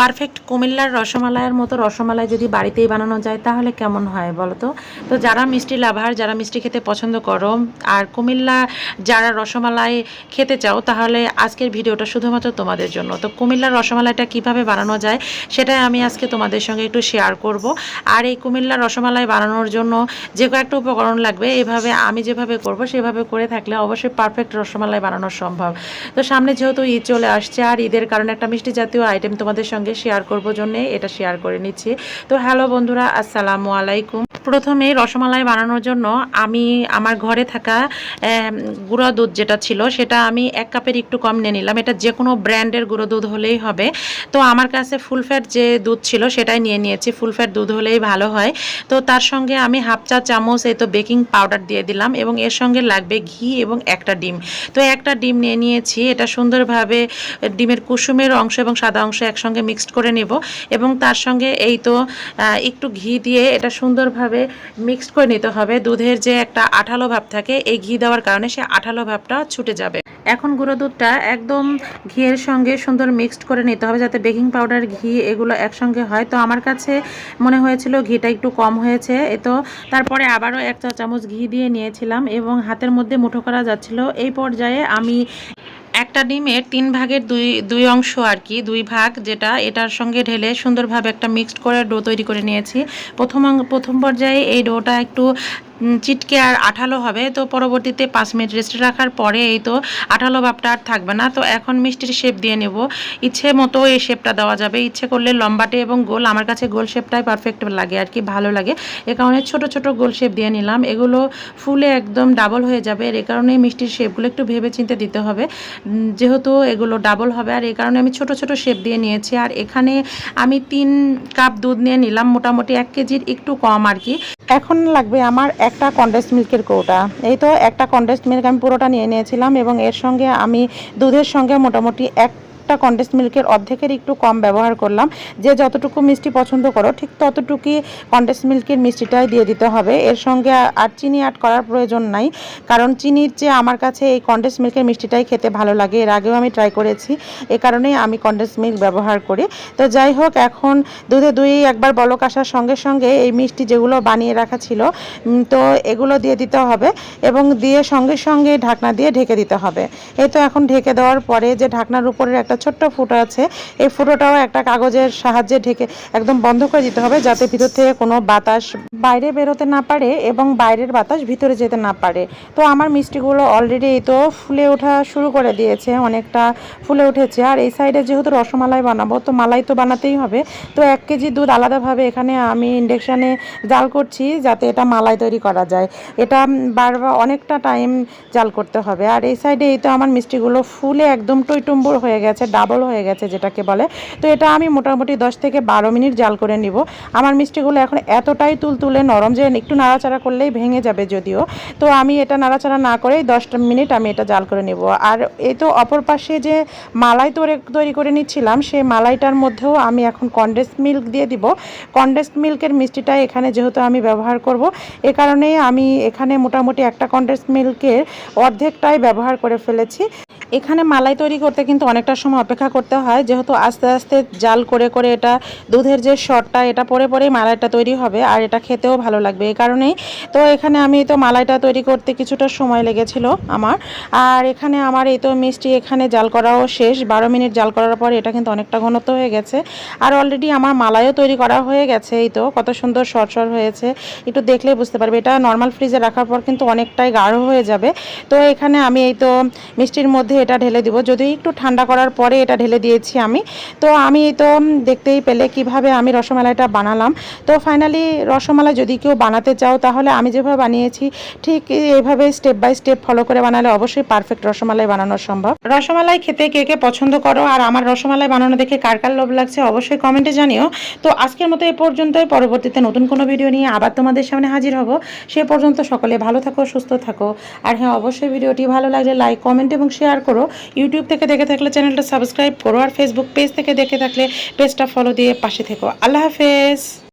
Perfect কুমিল্লার রসমালাইয়ের মতো রসমালাই যদি বাড়িতেই বানানো যায়, তাহলে কেমন হয় বলো তো তো যারা মিষ্টি লাভার, যারা মিষ্টি খেতে পছন্দ করো, আর কুমিল্লা যারা রসমালাই খেতে চাও, তাহলে আজকের ভিডিওটা শুধুমাত্র তোমাদের জন্য। তো কুমিল্লার রসমালাইটা কীভাবে বানানো যায়, সেটাই আমি আজকে তোমাদের সঙ্গে একটু শেয়ার করব। আর এই কুমিল্লার রসমালাই বানানোর জন্য যে কয়েকটা উপকরণ লাগবে, এভাবে আমি যেভাবে করব, সেভাবে করে থাকলে অবশ্যই পারফেক্ট রসমালাই বানানো সম্ভব। তো সামনে যেহেতু ঈদ চলে আসছে, আর ঈদের কারণে একটা মিষ্টি জাতীয় আইটেম তোমাদের সঙ্গে শেয়ার করব জন্যে এটা শেয়ার করে নিচ্ছি। তো হ্যালো বন্ধুরা আসসালামু আলাইকুম। প্রথমে রসমালাই বানানোর জন্য আমি আমার ঘরে থাকা গুঁড়ো দুধ যেটা ছিল, সেটা আমি এক কাপের একটু কম নিয়ে নিলাম। এটা যে কোনো ব্র্যান্ডের গুঁড়ো দুধ হলেই হবে। তো আমার কাছে ফুল ফ্যাট যে দুধ ছিল, সেটাই নিয়ে নিয়েছি। ফুল ফ্যাট দুধ হলেই ভালো হয়। তো তার সঙ্গে আমি হাফ চা চামচ এই তো বেকিং পাউডার দিয়ে দিলাম এবং এর সঙ্গে লাগবে ঘি এবং একটা ডিম। তো একটা ডিম নিয়ে নিয়েছি। এটা সুন্দরভাবে ডিমের কুসুমের অংশ এবং সাদা অংশ একসঙ্গে মিক্সড করে নেব এবং তার সঙ্গে এই তো একটু ঘি দিয়ে এটা সুন্দরভাবে মিক্সড করে নিতে হবে। দুধের যে একটা আঠালো ভাব থাকে, এই ঘি দেওয়ার কারণে সে আঠালো ভাবটা ছুটে যাবে। এখন গুঁড়ো দুধটা একদম ঘিয়ের সঙ্গে সুন্দর মিক্সড করে নিতে হবে যাতে বেকিং পাউডার ঘি এগুলো একসঙ্গে হয়। তো আমার কাছে মনে হয়েছিল ঘিটা একটু কম হয়েছে। এ তো তারপরে আবারও এক চা চামচ ঘি দিয়ে নিয়েছিলাম এবং হাতের মধ্যে মুঠো করা যাচ্ছিল। এই পর্যায়ে আমি একটা ডিমের তিন ভাগের দুই দুই অংশ আর কি, দুই ভাগ যেটা, এটার সঙ্গে ঢেলে সুন্দরভাবে একটা মিক্সড করে ডো তৈরি করে নিয়েছি। প্রথম প্রথম পর্যায়ে এই ডোটা একটু চিটকে আর আঠালো হবে, তো পরবর্তীতে পাঁচ মিনিট রেস্টে রাখার পরে এই তো আঠালো ভাবটা আর থাকবে না। তো এখন মিষ্টির শেপ দিয়ে নেব। ইচ্ছে মতো এই শেপটা দেওয়া যাবে। ইচ্ছে করলে লম্বাটে এবং গোল, আমার কাছে গোল শেপটাই পারফেক্ট লাগে আর কি, ভালো লাগে। এ কারণে ছোট ছোট গোল শেপ দিয়ে নিলাম। এগুলো ফুলে একদম ডাবল হয়ে যাবে আর এ কারণে মিষ্টির শেপগুলো একটু ভেবে চিন্তে দিতে হবে। যেহেতু এগুলো ডাবল হবে আর এই কারণে আমি ছোট ছোট শেপ দিয়ে নিয়েছি। আর এখানে আমি তিন কাপ দুধ নিয়ে নিলাম, মোটামুটি এক কেজির একটু কম আর কি। এখন লাগবে আমার একটা কন্ডেন্স মিল্কের কৌটা। এই তো একটা কন্ডেন্স মিল্ক আমি পুরোটা নিয়ে নিয়েছিলাম এবং এর সঙ্গে আমি দুধের সঙ্গে মোটামুটি এক একটা কন্ডেন্স মিল্কের অর্ধেকের একটু কম ব্যবহার করলাম। যে যতটুকু মিষ্টি পছন্দ করো, ঠিক ততটুকুই কন্ডেন্স মিল্কের মিষ্টিটাই দিয়ে দিতে হবে। এর সঙ্গে আর চিনি অ্যাড করার প্রয়োজন নাই। কারণ চিনির যে আমার কাছে এই কন্ডেন্স মিল্কের মিষ্টিটাই খেতে ভালো লাগে। এর আগেও আমি ট্রাই করেছি। এ কারণেই আমি কন্ডেন্স মিল্ক ব্যবহার করি। তো যাই হোক, এখন দুধে দুই, একবার বলক আসার সঙ্গে সঙ্গে এই মিষ্টি যেগুলো বানিয়ে রাখা ছিল তো এগুলো দিয়ে দিতে হবে এবং দিয়ে সঙ্গে সঙ্গে ঢাকনা দিয়ে ঢেকে দিতে হবে। এই তো এখন ঢেকে দেওয়ার পরে যে ঢাকনার উপরের একটা ছোট্ট ফুটো আছে। এই ফুটোটাও একটা কাগজের সাহায্যে ঢেকে একদম বন্ধ করে দিতে হবে যাতে ভিতর থেকে কোনো বাতাস বাইরে বেরোতে না পারে এবং বাইরের বাতাস ভিতরে যেতে না পারে। তো আমার মিষ্টিগুলো অলরেডি তো ফুলে ওঠা শুরু করে দিয়েছে, অনেকটা ফুলে উঠেছে। আর এই সাইডে যেহেতু রসমালাই বানাবো, তো মালাই তো বানাতেই হবে। তো এক কেজি দুধ আলাদাভাবে এখানে আমি ইন্ডাকশানে জাল করছি যাতে এটা মালাই তৈরি করা যায়। এটা বারবার অনেকটা টাইম জাল করতে হবে। আর এই সাইডে এই তো আমার মিষ্টিগুলো ফুলে একদম টইটুম্বুর হয়ে গেছে। ডাবল হয়ে গেছে যেটাকে বলে। তো এটা আমি মোটামুটি দশ থেকে বারো মিনিট জাল করে নিব। আমার মিষ্টিগুলো এখন এতটাই তুলতুলে নরম যে একটু নাড়াচাড়া করলেই ভেঙে যাবে যদিও। তো আমি এটা নাড়াচাড়া না করেই দশটা মিনিট আমি এটা জাল করে নিব। আর এই তো অপর পাশে যে মালাই তৈরি তৈরি করে নিচ্ছিলাম সেই মালাইটার মধ্যেও আমি এখন কন্ডেন্স মিল্ক দিয়ে দিব। কন্ডেন্স মিল্কের মিষ্টিটা এখানে যেহেতু আমি ব্যবহার করব, এ কারণেই আমি এখানে মোটামুটি একটা কন্ডেন্স মিল্কের অর্ধেকটাই ব্যবহার করে ফেলেছি। এখানে মালাই তৈরি করতে কিন্তু অনেকটা সময় অপেক্ষা করতে হয়। যেহেতু আস্তে আস্তে জাল করে করে এটা দুধের যে শটটা, এটা পরে পরেই মালাইটা তৈরি হবে আর এটা খেতেও ভালো লাগবে। এই কারণেই তো এখানে আমি তো মালাইটা তৈরি করতে কিছুটা সময় লেগেছিল আমার। আর এখানে আমার এই তো মিষ্টি এখানে জাল করাও শেষ। বারো মিনিট জাল করার পর এটা কিন্তু অনেকটা ঘনত্ব হয়ে গেছে। আর অলরেডি আমার মালাইও তৈরি করা হয়ে গেছে এই তো। কত সুন্দর সরসর হয়েছে। একটু দেখলেই বুঝতে পারবে। এটা নর্মাল ফ্রিজে রাখার পর কিন্তু অনেকটাই গাঢ় হয়ে যাবে। তো এখানে আমি এই তো মিষ্টির মধ্যে এটা ঢেলে দিব। যদি একটু ঠান্ডা করার পরে এটা ঢেলে দিয়েছি আমি। তো আমি তো দেখতেই পেলে কীভাবে আমি রসমালাইটা বানালাম। তো ফাইনালি রসমালাই যদি কেউ বানাতে চাও তাহলে আমি যেভাবে বানিয়েছি, ঠিক এইভাবে স্টেপ বাই স্টেপ ফলো করে বানালে অবশ্যই পারফেক্ট রসমালাই বানানো সম্ভব। রসমালাই খেতে কে কে পছন্দ করো আর আমার রসমালাই বানানো দেখে কার কার লোভ লাগছে অবশ্যই কমেন্টে জানিও। তো আজকের মতো এই পর্যন্তই। পরবর্তীতে নতুন কোনো ভিডিও নিয়ে আবার তোমাদের সামনে হাজির হব। সে পর্যন্ত সকলে ভালো থাকো, সুস্থ থাকো। আর হ্যাঁ অবশ্যই ভিডিওটি ভালো লাগলে লাইক কমেন্ট এবং শেয়ার করো। ইউটিউব থেকে দেখে থাকলে চ্যানেলটা সাবস্ক্রাইব করো আর ফেসবুক পেজ থেকে দেখে থাকলে পেজটা ফলো দিয়ে পাশে থেকো। আল্লাহ হাফেজ।